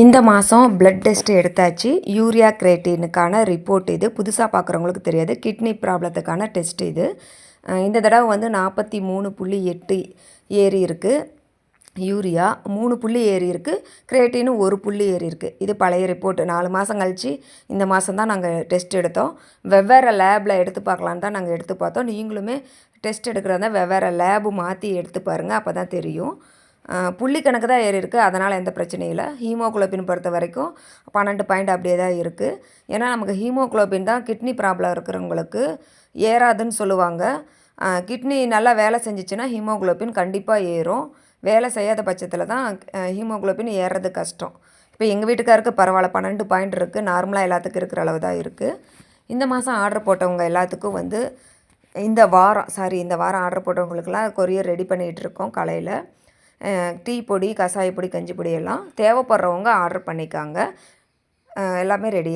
இந்த மாதம் blood test எடுத்தாச்சு. யூரியா கிரேட்டினுக்கான ரிப்போர்ட் இது. புதுசாக பார்க்குறவங்களுக்கு தெரியாது. கிட்னி ப்ராப்ளத்துக்கான டெஸ்ட் இது. இந்த தடவை வந்து நாற்பத்தி மூணு புள்ளி எட்டு ஏறி இருக்குது யூரியா மூணு புள்ளி ஏறி இருக்குது கிரேட்டின்னு ஒரு புள்ளி ஏறி இருக்குது இது பழைய ரிப்போர்ட்டு நாலு மாதம் கழிச்சு இந்த மாதம் தான் நாங்கள் டெஸ்ட் எடுத்தோம். வெவ்வேறு லேபில் எடுத்து பார்க்கலான்னு தான் நாங்கள் எடுத்து பார்த்தோம். நீங்களுமே டெஸ்ட் எடுக்கிறதா வெவ்வேறு லேபு மாற்றி எடுத்து பாருங்கள் அப்போ தான் தெரியும். புள்ளி கணக்கு தான் ஏறி இருக்குது அதனால் எந்த பிரச்சனையும் இல்லை. ஹீமோகுளோபின் பொறுத்த வரைக்கும் பன்னெண்டு பாயிண்ட் அப்படியே தான் இருக்குது ஏன்னா நமக்கு ஹீமோகுளோபின் தான் கிட்னி ப்ராப்ளம் இருக்கிறவங்களுக்கு ஏறாதுன்னு சொல்லுவாங்க. கிட்னி நல்லா வேலை செஞ்சுச்சுன்னா ஹீமோகுளோபின் கண்டிப்பாக ஏறும். வேலை செய்யாத பட்சத்தில் தான் ஹீமோகுளோபின் ஏறுறது கஷ்டம். இப்போ எங்கள் வீட்டுக்காருக்கு பரவாயில்ல. பன்னெண்டு பாயிண்ட் இருக்குது நார்மலாக எல்லாத்துக்கும் இருக்கிற அளவு தான் இருக்குது இந்த மாதம் ஆர்டர் போட்டவங்க எல்லாத்துக்கும் வந்து இந்த வாரம் சாரி இந்த வாரம் ஆர்டர் போட்டவங்களுக்கெல்லாம் கொரியர் ரெடி பண்ணிகிட்டு இருக்கோம் காலையில். டீ பொடி கசாய பொடி கஞ்சி பொடி எல்லாம் தேவைப்படுறவங்க ஆர்டர் பண்ணிக்காங்க. எல்லாமே ரெடி